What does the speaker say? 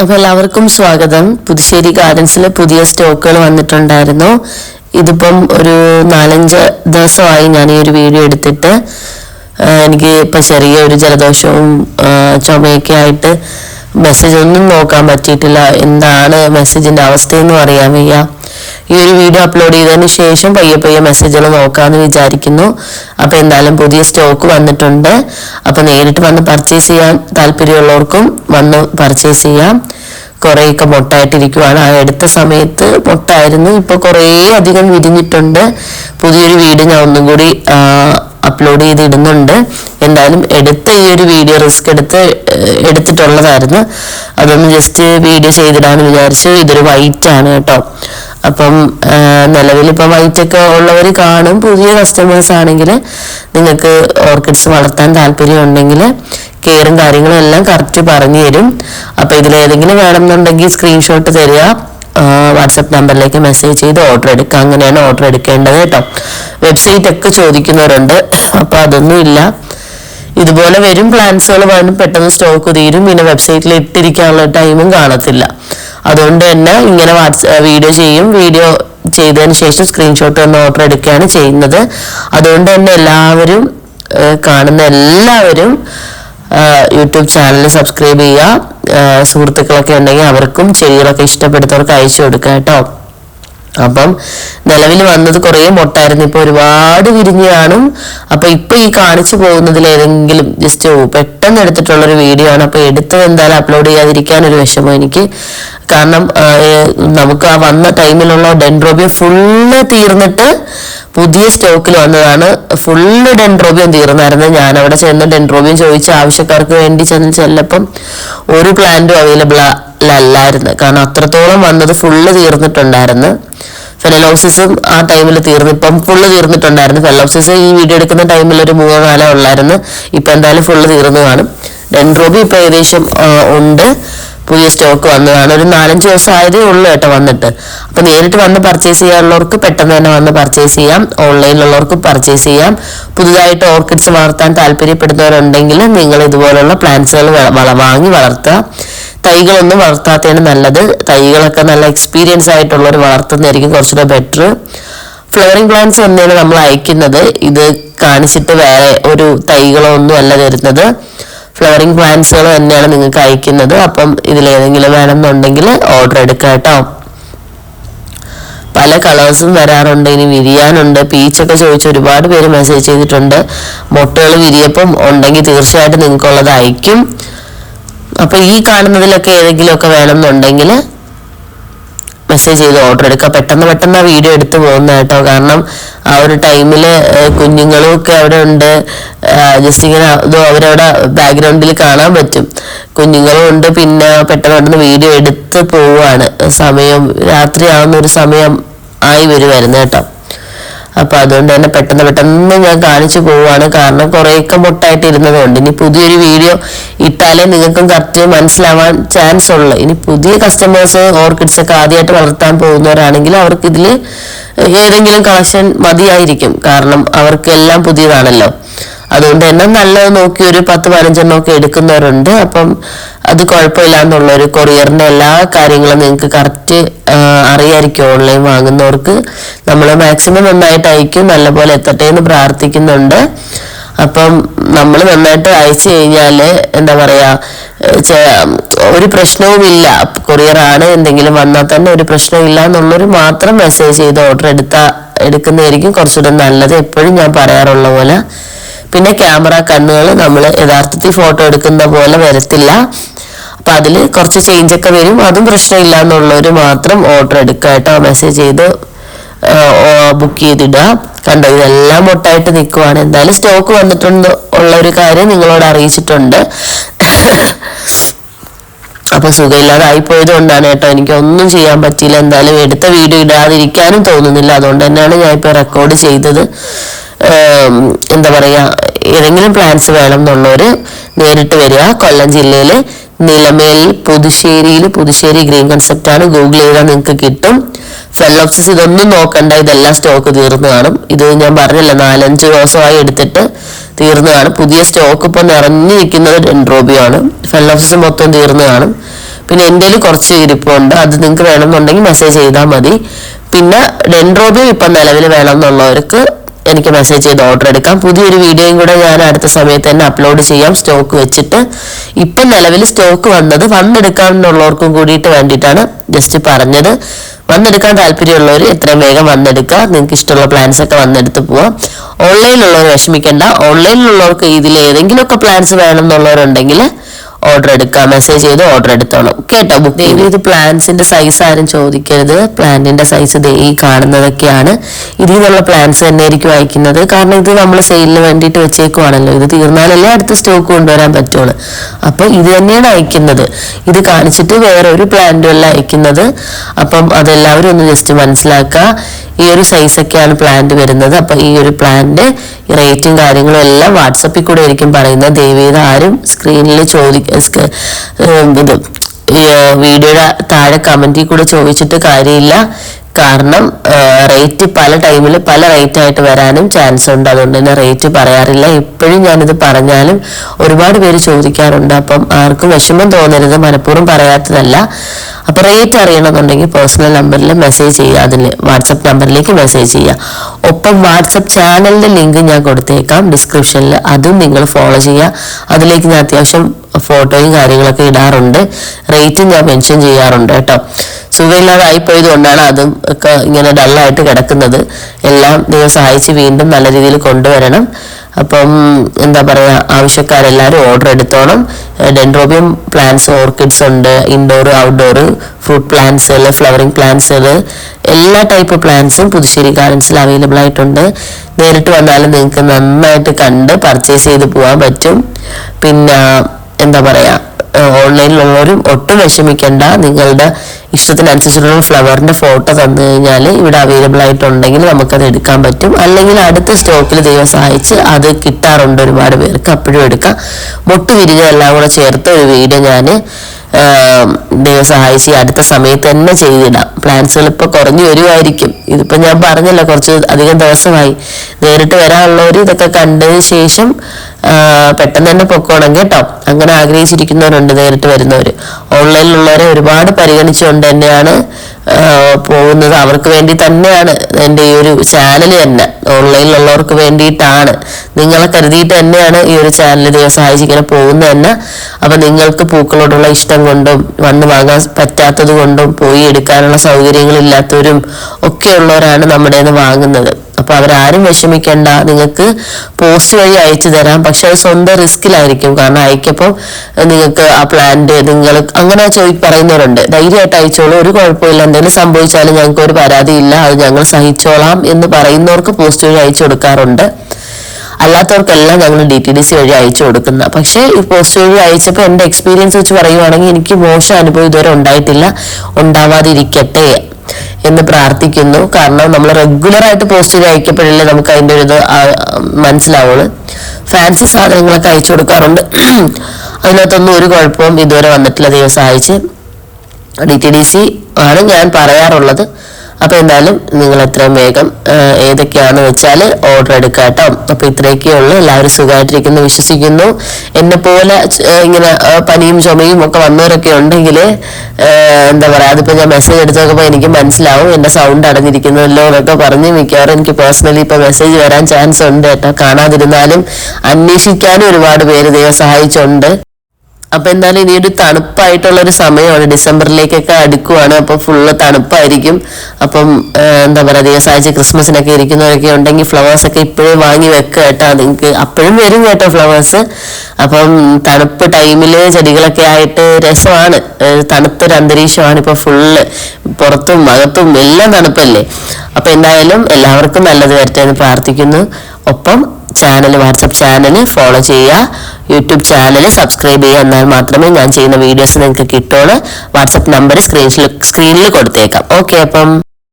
അപ്പൊ എല്ലാവർക്കും സ്വാഗതം. പുതുശ്ശേരി ഗാർഡൻസിൽ പുതിയ സ്റ്റോക്കുകൾ വന്നിട്ടുണ്ടായിരുന്നു. ഇതിപ്പം ഒരു നാലഞ്ച് ദിവസമായി ഞാൻ ഈ ഒരു വീഡിയോ എടുത്തിട്ട് എനിക്ക് ഇപ്പൊ ചെറിയ ഒരു ജലദോഷവും ചുമയൊക്കെ ആയിട്ട് മെസ്സേജ് ഒന്നും നോക്കാൻ പറ്റിയിട്ടില്ല. എന്താണ് മെസ്സേജിന്റെ അവസ്ഥയെന്നും അറിയാൻ വയ്യ. ഈ ഒരു വീഡിയോ അപ്ലോഡ് ചെയ്തതിന് ശേഷം പയ്യെ പയ്യെ മെസ്സേജുകൾ നോക്കാമെന്ന് വിചാരിക്കുന്നു. അപ്പോൾ എന്തായാലും പുതിയ സ്റ്റോക്ക് വന്നിട്ടുണ്ട്. അപ്പോൾ നേരിട്ട് വന്ന് പർച്ചേസ് ചെയ്യാൻ താല്പര്യമുള്ളവർക്കും വന്ന് പർച്ചേസ് ചെയ്യാം. കുറേയൊക്കെ മൊട്ടായിട്ടിരിക്കുവാണ്. ആ എടുത്ത സമയത്ത് മൊട്ടായിരുന്നു. ഇപ്പോൾ കുറേ അധികം വിരിഞ്ഞിട്ടുണ്ട്. പുതിയൊരു വീഡിയോ ഞാൻ ഒന്നും കൂടി അപ്ലോഡ് ചെയ്തിടുന്നുണ്ട്. എന്തായാലും എടുത്ത ഈ ഒരു വീഡിയോ റിസ്ക് എടുത്ത് എടുത്തിട്ടുള്ളതായിരുന്നു. അതൊന്ന് ജസ്റ്റ് വീഡിയോ ചെയ്തിടാന്ന് വിചാരിച്ചു. ഇതൊരു വൈറ്റ് ആണ് കേട്ടോ. അപ്പം നിലവിൽ ഇപ്പം വൈറ്റ് ഒക്കെ ഉള്ളവർ കാണും. പുതിയ കസ്റ്റമേഴ്സ് ആണെങ്കിൽ നിങ്ങൾക്ക് ഓർക്കിഡ്സ് വളർത്താൻ താല്പര്യം ഉണ്ടെങ്കിൽ കെയറും കാര്യങ്ങളും എല്ലാം കറക്റ്റ് പറഞ്ഞു തരും. അപ്പൊ ഇതിൽ ഏതെങ്കിലും വേണമെന്നുണ്ടെങ്കിൽ സ്ക്രീൻഷോട്ട് തരിക. വാട്സപ്പ് നമ്പറിലേക്ക് മെസ്സേജ് ചെയ്ത് ഓർഡർ എടുക്കുക. അങ്ങനെയാണ് ഓർഡർ എടുക്കേണ്ടത് കേട്ടോ. വെബ്സൈറ്റ് ഒക്കെ ചോദിക്കുന്നവരുണ്ട്. അപ്പൊ അതൊന്നും ഇല്ല ഇതുപോലെ വരും പ്ലാൻസുകൾ വേണം പെട്ടെന്ന് സ്റ്റോക്ക് തീരും. പിന്നെ വെബ്സൈറ്റിൽ ഇട്ടിരിക്കാനുള്ള ടൈമും കാണത്തില്ല. അതുകൊണ്ട് തന്നെ ഇങ്ങനെ വാട്സ് വീഡിയോ ചെയ്യും. വീഡിയോ ചെയ്തതിന് ശേഷം സ്ക്രീൻഷോട്ട് ഒന്ന് ഓർഡർ എടുക്കുകയാണ് ചെയ്യുന്നത്. അതുകൊണ്ട് തന്നെ എല്ലാവരും കാണുന്ന എല്ലാവരും യൂട്യൂബ് ചാനൽ സബ്സ്ക്രൈബ് ചെയ്യുക. സുഹൃത്തുക്കളൊക്കെ ഉണ്ടെങ്കിൽ അവർക്കും ചെടികളൊക്കെ ഇഷ്ടപ്പെടുന്നവർക്ക് അയച്ചു കൊടുക്കുക കേട്ടോ. അപ്പം നിലവിൽ വന്നത് കുറേ മുട്ടായിരുന്നു. ഇപ്പൊ ഒരുപാട് വിരിഞ്ഞ് കാണും. അപ്പൊ ഇപ്പൊ ഈ കാണിച്ചു പോകുന്നതിൽ ഏതെങ്കിലും ജസ്റ്റ് പെട്ടെന്ന് എടുത്തിട്ടുള്ള ഒരു വീഡിയോ ആണ്. അപ്പൊ എടുത്തത് എന്തായാലും അപ്ലോഡ് ചെയ്യാതിരിക്കാൻ ഒരു വിഷമം എനിക്ക്. കാരണം നമുക്ക് ആ വന്ന ടൈമിലുള്ള ഡെൻഡ്രോബിയം ഫുള്ള് തീർന്നിട്ട് പുതിയ സ്റ്റോക്കിൽ വന്നതാണ്. ഫുള്ള് ഡെൻഡ്രോബിയം തീർന്നായിരുന്നു. ഞാൻ അവിടെ ചെന്ന് ഡെൻഡ്രോബിയം ചോദിച്ച ആവശ്യക്കാർക്ക് വേണ്ടി ചെന്ന് ചെല്ലപ്പം ഒരു പ്ലാന്റും അവൈലബിൾ അല്ലായിരുന്നു കാരണം അത്രത്തോളം വന്നത് ഫുള്ള് തീർന്നിട്ടുണ്ടായിരുന്നു. ഫെലോസിസും ആ ടൈമിൽ തീർന്നു ഇപ്പം ഫുള്ള് തീർന്നിട്ടുണ്ടായിരുന്നു. ഫെലോസിസ് ഈ വീഡിയോ എടുക്കുന്ന ടൈമിൽ ഒരു മൂന്നോ നാലോ ഉള്ളായിരുന്നു. ഇപ്പം എന്തായാലും ഫുള്ള് തീർന്നു കാണും. ഡെൻഡ്രോബി ഇപ്പം ഏകദേശം ഉണ്ട്. പുതിയ സ്റ്റോക്ക് വന്നതാണ്. ഒരു നാലഞ്ച് ദിവസം ആയതേ ഉള്ളൂ കേട്ടോ വന്നിട്ട്. അപ്പം നേരിട്ട് വന്ന് പർച്ചേസ് ചെയ്യാനുള്ളവർക്ക് പെട്ടെന്ന് തന്നെ വന്ന് പർച്ചേസ് ചെയ്യാം. ഓൺലൈനിലുള്ളവർക്ക് പർച്ചേസ് ചെയ്യാം. പുതുതായിട്ട് ഓർക്കിഡ്സ് വളർത്താൻ താല്പര്യപ്പെടുന്നവരുണ്ടെങ്കിൽ നിങ്ങൾ ഇതുപോലുള്ള പ്ലാന്റ്സുകൾ വാങ്ങി വളർത്തുക. തൈകളൊന്നും വളർത്താത്തതാണ് നല്ലത്. തൈകളൊക്കെ നല്ല എക്സ്പീരിയൻസ് ആയിട്ടുള്ളവർ വളർത്തുന്നതായിരിക്കും കുറച്ചുകൂടെ ബെറ്റർ ഫ്ലവറിംഗ് പ്ലാന്റ്സ് തന്നെയാണ് നമ്മൾ അയക്കുന്നത് ഇത് കാണിച്ചിട്ട് വേറെ ഒരു തൈകളോ ഒന്നും അല്ല തരുന്നത്. ഫ്ലവറിംഗ് പ്ലാന്റ്സുകൾ തന്നെയാണ് നിങ്ങൾക്ക് അയക്കുന്നത്. അപ്പം ഇതിലേതെങ്കിലും വേണമെന്നുണ്ടെങ്കിൽ ഓർഡർ എടുക്കാം കേട്ടോ. പല കളേഴ്സും വരാറുണ്ട്. ഇനി വിരിയാനുണ്ട്. പീച്ചൊക്കെ ചോദിച്ച് ഒരുപാട് പേര് മെസ്സേജ് ചെയ്തിട്ടുണ്ട്. മുട്ടകൾ വിരിയപ്പം ഉണ്ടെങ്കിൽ തീർച്ചയായിട്ടും നിങ്ങൾക്കുള്ളത് അയക്കും അപ്പൊ ഈ കാണുന്നതിലൊക്കെ ഏതെങ്കിലുമൊക്കെ വേണമെന്നുണ്ടെങ്കിൽ മെസ്സേജ് ചെയ്ത് ഓർഡർ എടുക്കുക പെട്ടെന്ന് പെട്ടെന്ന് വീഡിയോ എടുത്തു പോകുന്ന കേട്ടോ. കാരണം ആ ഒരു ടൈമിൽ കുഞ്ഞുങ്ങളും ഒക്കെ അവിടെ ഉണ്ട്. ജസ്റ്റ് ഇങ്ങനെ അതോ അവരവിടെ ബാക്ക്ഗ്രൗണ്ടിൽ കാണാൻ പറ്റും. കുഞ്ഞുങ്ങളും ഉണ്ട്. പിന്നെ പെട്ടെന്ന് പെട്ടെന്ന് വീഡിയോ എടുത്ത് പോവാണ്. സമയം രാത്രിയാവുന്ന ഒരു സമയം ആയി വരുമായിരുന്നു കേട്ടോ. അപ്പൊ അതുകൊണ്ട് തന്നെ പെട്ടെന്ന് പെട്ടെന്ന് ഞാൻ കാണിച്ചു പോവാണ് കാരണം കുറേയൊക്കെ മുട്ടായിട്ട് ഇരുന്നതുകൊണ്ട് ഇനി പുതിയൊരു വീഡിയോ ഇട്ടാലേ നിങ്ങൾക്കും കറക്റ്റ് മനസ്സിലാവാൻ ചാൻസ് ഉള്ളു. ഇനി പുതിയ കസ്റ്റമേഴ്സ് ഓർക്കിഡ്സ് ഒക്കെ ആദ്യമായിട്ട് വളർത്താൻ പോകുന്നവരാണെങ്കിൽ അവർക്ക് ഇതിൽ ഏതെങ്കിലും കളക്ഷൻ മതിയായിരിക്കും. കാരണം അവർക്ക് എല്ലാം പുതിയതാണല്ലോ. അതുകൊണ്ട് തന്നെ നല്ലത് നോക്കി ഒരു പത്ത് പതിനഞ്ചെണ്ണം ഒക്കെ എടുക്കുന്നവരുണ്ട്. അപ്പം അത് കുഴപ്പമില്ല എന്നുള്ള ഒരു കൊറിയറിന്റെ എല്ലാ കാര്യങ്ങളും നിങ്ങൾക്ക് കറക്റ്റ് അറിയായിരിക്കും ഓൺലൈൻ വാങ്ങുന്നവർക്ക്. നമ്മൾ മാക്സിമം നന്നായിട്ട് അയക്കും നല്ലപോലെ എത്തട്ടെ എന്ന് പ്രാർത്ഥിക്കുന്നുണ്ട്. അപ്പം നമ്മൾ നന്നായിട്ട് അയച്ചു കഴിഞ്ഞാൽ എന്താ പറയാ ഒരു പ്രശ്നവുമില്ല കൊറിയർ ആണ് എന്തെങ്കിലും വന്നാൽ തന്നെ ഒരു പ്രശ്നമില്ല എന്നുള്ളൊരു മാത്രം മെസ്സേജ് ചെയ്ത് ഓർഡർ എടുത്ത എടുക്കുന്നതായിരിക്കും കുറച്ചുകൂടെ നല്ലത്. എപ്പോഴും ഞാൻ പറയാറുള്ള പോലെ. പിന്നെ ക്യാമറ കണ്ണുകൾ നമ്മൾ യഥാർത്ഥത്തിൽ ഫോട്ടോ എടുക്കുന്ന പോലെ വരത്തില്ല. അപ്പൊ അതിൽ കുറച്ച് ചേഞ്ച് ഒക്കെ വരും. അതും പ്രശ്നമില്ല എന്നുള്ളവർ മാത്രം ഓർഡർ എടുക്കുക കേട്ടോ. മെസ്സേജ് ചെയ്ത് ബുക്ക് ചെയ്തിടുക. കണ്ടോ ഇതെല്ലാം മൊട്ടായിട്ട് നിൽക്കുവാണ്. എന്തായാലും സ്റ്റോക്ക് വന്നിട്ടുണ്ട് ഉള്ള ഒരു കാര്യം നിങ്ങളോട് അറിയിച്ചിട്ടുണ്ട്. അപ്പൊ സുഖമില്ലാതായി പോയത് കൊണ്ടാണ് കേട്ടോ. എനിക്ക് ഒന്നും ചെയ്യാൻ പറ്റിയില്ല. എന്തായാലും എടുത്ത വീഡിയോ ഇടാതിരിക്കാനും തോന്നുന്നില്ല. അതുകൊണ്ട് തന്നെയാണ് ഞാൻ ഇപ്പൊ റെക്കോർഡ് ചെയ്തത്. എന്താ പറയാ ഏതെങ്കിലും പ്ലാൻസ് വേണം എന്നുള്ളവര് നേരിട്ട് വരിക. കൊല്ലം ജില്ലയിൽ നിലമേൽ പുതുശ്ശേരിയിൽ പുതുശ്ശേരി ഗ്രീൻ കൺസെപ്റ്റ് ആണ്. ഗൂഗിൾ ചെയ്താൽ നിങ്ങൾക്ക് കിട്ടും. ഫെല്ലോപ്സിസ് ഇതൊന്നും നോക്കണ്ട. ഇതെല്ലാം സ്റ്റോക്ക് തീർന്നു കാണും. ഇത് ഞാൻ പറഞ്ഞില്ല നാലഞ്ച് ദിവസമായി എടുത്തിട്ട് തീർന്നു കാണും. പുതിയ സ്റ്റോക്ക് ഇപ്പൊ നിറഞ്ഞു നിൽക്കുന്നത് ഡെൻഡ്രോബിയാണ് ആണ്. ഫെലോപ്സിസ് മൊത്തം തീർന്നു കാണും. പിന്നെ എന്റെ കുറച്ച് ഇരിപ്പുണ്ട്. അത് നിങ്ങൾക്ക് വേണമെന്നുണ്ടെങ്കിൽ മെസ്സേജ് ചെയ്താൽ മതി. പിന്നെ ഡെൻഡ്രോബിയം ഇപ്പം നിലവിൽ വേണമെന്നുള്ളവർക്ക് എനിക്ക് മെസ്സേജ് ചെയ്ത് ഓർഡർ എടുക്കാം. പുതിയൊരു വീഡിയോയും കൂടെ ഞാൻ അടുത്ത സമയത്ത് തന്നെ അപ്ലോഡ് ചെയ്യാം. സ്റ്റോക്ക് വെച്ചിട്ട്. ഇപ്പം നിലവിൽ സ്റ്റോക്ക് വന്നത് വന്നെടുക്കാമെന്നുള്ളവർക്കും കൂടിയിട്ട് വേണ്ടിയിട്ടാണ് ജസ്റ്റ് പറഞ്ഞത്. വന്നെടുക്കാൻ താല്പര്യമുള്ളവർ എത്രയും വേഗം വന്നെടുക്കുക. നിങ്ങൾക്ക് ഇഷ്ടമുള്ള പ്ലാൻസ് ഒക്കെ വന്നെടുത്ത് പോവാം. ഓൺലൈനിലുള്ളവർ വിഷമിക്കേണ്ട. ഓൺലൈനിലുള്ളവർക്ക് ഇതിൽ ഏതെങ്കിലുമൊക്കെ പ്ലാൻസ് വേണം എന്നുള്ളവരുണ്ടെങ്കിൽ ഓർഡർ എടുക്കാം മെസ്സേജ് ചെയ്ത് ഓർഡർ എടുത്തോണം കേട്ടോ ബുക്ക് ഇത് പ്ലാന്റ്സിന്റെ സൈസ് ആരും ചോദിക്കരുത്. പ്ലാന്റിന്റെ സൈസ് ദേ ഈ കാണുന്നതൊക്കെയാണ്. ഇതിൽ നിന്നുള്ള പ്ലാന്റ്സ് തന്നെ ആയിരിക്കും അയക്കുന്നത്. കാരണം ഇത് നമ്മൾ സെയിലിന് വേണ്ടിയിട്ട് വെച്ചേക്കുവാണല്ലോ. ഇത് തീർന്നാലല്ലേ അടുത്ത സ്റ്റോക്ക് കൊണ്ടുവരാൻ പറ്റുള്ളൂ. അപ്പൊ ഇത് തന്നെയാണ് അയക്കുന്നത്. ഇത് കാണിച്ചിട്ട് വേറെ ഒരു പ്ലാന്റും അല്ല അയക്കുന്നത്. അപ്പം അതെല്ലാവരും ഒന്ന് ജസ്റ്റ് മനസ്സിലാക്കുക. ഈ ഒരു സൈസൊക്കെയാണ് പ്ലാന്റ് വരുന്നത്. അപ്പൊ ഈ ഒരു പ്ലാന്റ് റേറ്റും കാര്യങ്ങളും എല്ലാം വാട്സപ്പിൽ കൂടെ ആയിരിക്കും പറയുന്നത്. ദയവേത് ആരും സ്ക്രീനിൽ ചോദി വീഡിയോയുടെ താഴെ കമന്റിൽ കൂടെ ചോദിച്ചിട്ട് കാര്യമില്ല. കാരണം റേറ്റ് പല ടൈമിൽ പല റേറ്റ് ആയിട്ട് വരാനും ചാൻസ് ഉണ്ട്. അതുകൊണ്ട് തന്നെ റേറ്റ് പറയാറില്ല. എപ്പോഴും ഞാനിത് പറഞ്ഞാലും ഒരുപാട് പേര് ചോദിക്കാറുണ്ട്. അപ്പം ആർക്കും വിഷമം തോന്നരുത്. മനഃപൂർവം പറയാത്തതല്ല. അപ്പൊ റേറ്റ് അറിയണമെന്നുണ്ടെങ്കിൽ പേഴ്സണൽ നമ്പറിൽ മെസ്സേജ് ചെയ്യുക. അതിൽ വാട്സപ്പ് നമ്പറിലേക്ക് മെസ്സേജ് ചെയ്യുക. ഒപ്പം വാട്സപ്പ് ചാനലിന്റെ ലിങ്ക് ഞാൻ കൊടുത്തേക്കാം. ഡിസ്ക്രിപ്ഷനിൽ അതും നിങ്ങൾ ഫോളോ ചെയ്യുക. അതിലേക്ക് ഞാൻ അത്യാവശ്യം ഫോട്ടോയും കാര്യങ്ങളൊക്കെ ഇടാറുണ്ട്. റേറ്റും ഞാൻ മെൻഷൻ ചെയ്യാറുണ്ട് കേട്ടോ. സുഖമില്ലാതായി പോയതുകൊണ്ടാണ് അതും ഒക്കെ ഇങ്ങനെ ഡള്ളായിട്ട് കിടക്കുന്നത്. എല്ലാം ദൈവം സഹായിച്ച് വീണ്ടും നല്ല രീതിയിൽ കൊണ്ടുവരണം. അപ്പം എന്താ പറയുക ആവശ്യക്കാരെല്ലാവരും ഓർഡർ എടുത്തോണം. ഡെൻഡ്രോബിയം പ്ലാന്റ്സ് ഓർക്കിഡ്സ് ഉണ്ട് ഇൻഡോർ ഔട്ട്ഡോർ ഫ്രൂട്ട് പ്ലാന്റ്സുകൾ ഫ്ലവറിംഗ് പ്ലാന്റ്സുകൾ എല്ലാ ടൈപ്പ് പ്ലാന്റ്സും പുതുശ്ശേരി ഗാർഡൻസിൽ അവൈലബിൾ ആയിട്ടുണ്ട്. നേരിട്ട് വന്നാലും നിങ്ങൾക്ക് നന്നായിട്ട് കണ്ട് പർച്ചേസ് ചെയ്ത് പോകാൻ പറ്റും. പിന്നെ എന്താ പറയാ ഓൺലൈനിലുള്ളവരും ഒട്ടും വിഷമിക്കേണ്ട. നിങ്ങളുടെ ഇഷ്ടത്തിനനുസരിച്ചുള്ള ഫ്ലവറിന്റെ ഫോട്ടോ തന്നു കഴിഞ്ഞാൽ ഇവിടെ അവൈലബിൾ ആയിട്ടുണ്ടെങ്കിൽ നമുക്കത് എടുക്കാൻ പറ്റും. അല്ലെങ്കിൽ അടുത്ത സ്റ്റോക്കിൽ ദൈവം സഹായിച്ച് അത് കിട്ടാറുണ്ട് ഒരുപാട് പേർക്ക്. അപ്പോഴും എടുക്കാം. മുട്ട് വിരിഞ്ഞ എല്ലാം കൂടെ ചേർത്ത് ഒരു വീഡിയോ ഞാൻ ദൈവം സഹായിച്ച് അടുത്ത സമയത്ത് തന്നെ ചെയ്തിടാം. പ്ലാൻസുകൾ ഇപ്പോൾ കുറഞ്ഞു വരുമായിരിക്കും ഇതിപ്പോൾ ഞാൻ പറഞ്ഞല്ലോ കുറച്ച് അധികം ദിവസമായി. നേരിട്ട് വരാനുള്ളവർ ഇതൊക്കെ കണ്ടതിന് ശേഷം പെട്ടെന്ന് തന്നെ പൊക്കോണം കേട്ടോ. അങ്ങനെ ആഗ്രഹിച്ചിരിക്കുന്നവരുണ്ട് നേരിട്ട് വരുന്നവർ ഓൺലൈനിലുള്ളവരെ ഒരുപാട് പരിഗണിച്ചുകൊണ്ട് തന്നെയാണ് പോകുന്നത്. അവർക്ക് വേണ്ടി തന്നെയാണ് എന്റെ ഈ ഒരു ചാനൽ തന്നെ. ഓൺലൈനിലുള്ളവർക്ക് വേണ്ടിയിട്ടാണ്. നിങ്ങളെ കരുതിയിട്ട് തന്നെയാണ് ഈ ഒരു ചാനൽ ദൈവം സഹായിച്ചിങ്ങനെ പോകുന്നത് തന്നെ. അപ്പൊ നിങ്ങൾക്ക് പൂക്കളോടുള്ള ഇഷ്ടം കൊണ്ടും വന്ന് വാങ്ങാൻ പറ്റാത്തത് കൊണ്ടും പോയി എടുക്കാനുള്ള സൗകര്യങ്ങളില്ലാത്തവരും ഒക്കെ ഉള്ളവരാണ് നമ്മുടെ വാങ്ങുന്നത്. അപ്പൊ അവരാരും വിഷമിക്കേണ്ട. നിങ്ങൾക്ക് പോസ്റ്റ് വഴി അയച്ചു തരാം. പക്ഷെ അത് സ്വന്തം റിസ്കിലായിരിക്കും കാരണം അയക്കപ്പോൾ നിങ്ങൾക്ക് ആ പ്ലാന്റ് നിങ്ങൾ അങ്ങനെ ചോദി പറയുന്നവരുണ്ട്. ധൈര്യമായിട്ട് അയച്ചോളൂ. ഒരു കുഴപ്പമില്ല. എന്തെങ്കിലും സംഭവിച്ചാലും ഞങ്ങൾക്ക് ഒരു പരാതിയില്ല. അത് ഞങ്ങൾ സഹിച്ചോളാം എന്ന് പറയുന്നവർക്ക് പോസ്റ്റ് വഴി അയച്ചു കൊടുക്കാറുണ്ട്. അല്ലാത്തവർക്കെല്ലാം ഞങ്ങൾ ഡി ടി ഡി സി വഴി അയച്ചു കൊടുക്കുന്ന. പക്ഷേ ഈ പോസ്റ്റ് വഴി അയച്ചപ്പോൾ എന്റെ എക്സ്പീരിയൻസ് വെച്ച് പറയുവാണെങ്കിൽ എനിക്ക് മോശം അനുഭവം ഇതുവരെ ഉണ്ടായിട്ടില്ല. ഉണ്ടാവാതിരിക്കട്ടെ എന്ന് പ്രാർത്ഥിക്കുന്നു. കാരണം നമ്മൾ റെഗുലറായിട്ട് പോസ്റ്റ് വഴി അയക്കപ്പെടില്ലേ നമുക്ക് അതിന്റെ ഒരു ഇത് മനസ്സിലാവുള്ളൂ. ഫാൻസി സാധനങ്ങളൊക്കെ അയച്ചു കൊടുക്കാറുണ്ട്. അതിനകത്തൊന്നും ഒരു കുഴപ്പവും ഇതുവരെ വന്നിട്ടില്ല. ദൈവം സഹായിച്ച്. ഡി ടി ഡി സി ആണ് ഞാൻ പറയാറുള്ളത്. അപ്പൊ എന്തായാലും നിങ്ങൾ എത്രയും വേഗം ഏതൊക്കെയാണെന്ന് വെച്ചാൽ ഓർഡർ എടുക്കുക കേട്ടോ അപ്പൊ ഇത്രയൊക്കെ ഉള്ളൂ. എല്ലാവരും സുഖമായിട്ടിരിക്കുന്നു വിശ്വസിക്കുന്നു. എന്നെ പോലെ ഇങ്ങനെ പനിയും ചുമയും ഒക്കെ വന്നവരൊക്കെ ഉണ്ടെങ്കിൽ എന്താ പറയാ അതിപ്പോ ഞാൻ മെസ്സേജ് എടുത്ത് നോക്കുമ്പോൾ എനിക്ക് മനസ്സിലാവും. എന്റെ സൗണ്ട് അടഞ്ഞിരിക്കുന്നല്ലോ എന്നൊക്കെ പറഞ്ഞ് മിക്കവാറും എനിക്ക് പേഴ്സണലി ഇപ്പൊ മെസ്സേജ് വരാൻ ചാൻസ് ഉണ്ട് കേട്ടോ. കാണാതിരുന്നാലും അന്വേഷിക്കാനും ഒരുപാട് പേര് ദൈവം സഹായിച്ചുണ്ട്. അപ്പൊ എന്തായാലും ഇനി ഒരു തണുപ്പായിട്ടുള്ള ഒരു സമയമാണ്. ഡിസംബറിലേക്കൊക്കെ അടുക്കുവാണ്. അപ്പൊ ഫുള്ള് തണുപ്പായിരിക്കും. അപ്പം എന്താ പറയാ സാഹചര്യം ക്രിസ്മസിനൊക്കെ ഇരിക്കുന്നവരൊക്കെ ഉണ്ടെങ്കിൽ ഫ്ലവേഴ്സ് ഒക്കെ ഇപ്പോഴേ വാങ്ങി വെക്കുക കേട്ടോ. നിങ്ങൾക്ക് അപ്പോഴും വരും കേട്ടോ ഫ്ലവേഴ്സ് അപ്പം തണുപ്പ് ടൈമിൽ ചെടികളൊക്കെ ആയിട്ട് രസമാണ്. തണുപ്പൊരു അന്തരീക്ഷമാണ് ഇപ്പൊ ഫുള്ള് പുറത്തും അകത്തും എല്ലാം തണുപ്പല്ലേ? അപ്പൊ എന്തായാലും എല്ലാവർക്കും നല്ലത് വരട്ടെ എന്ന് പ്രാർത്ഥിക്കുന്നു. ഒപ്പം ചാനൽ വാട്സപ്പ് ചാനൽ ഫോളോ ചെയ്യുക. യൂട്യൂബ് ചാനൽ സബ്സ്ക്രൈബ് ചെയ്യുക എന്നാൽ മാത്രമേ ഞാൻ ചെയ്യുന്ന വീഡിയോസ് നിങ്ങൾക്ക് കിട്ടുള്ളൂ. വാട്സപ്പ് നമ്പർ സ്ക്രീനിൽ സ്ക്രീനിൽ കൊടുത്തേക്കാം. ഓക്കെ അപ്പം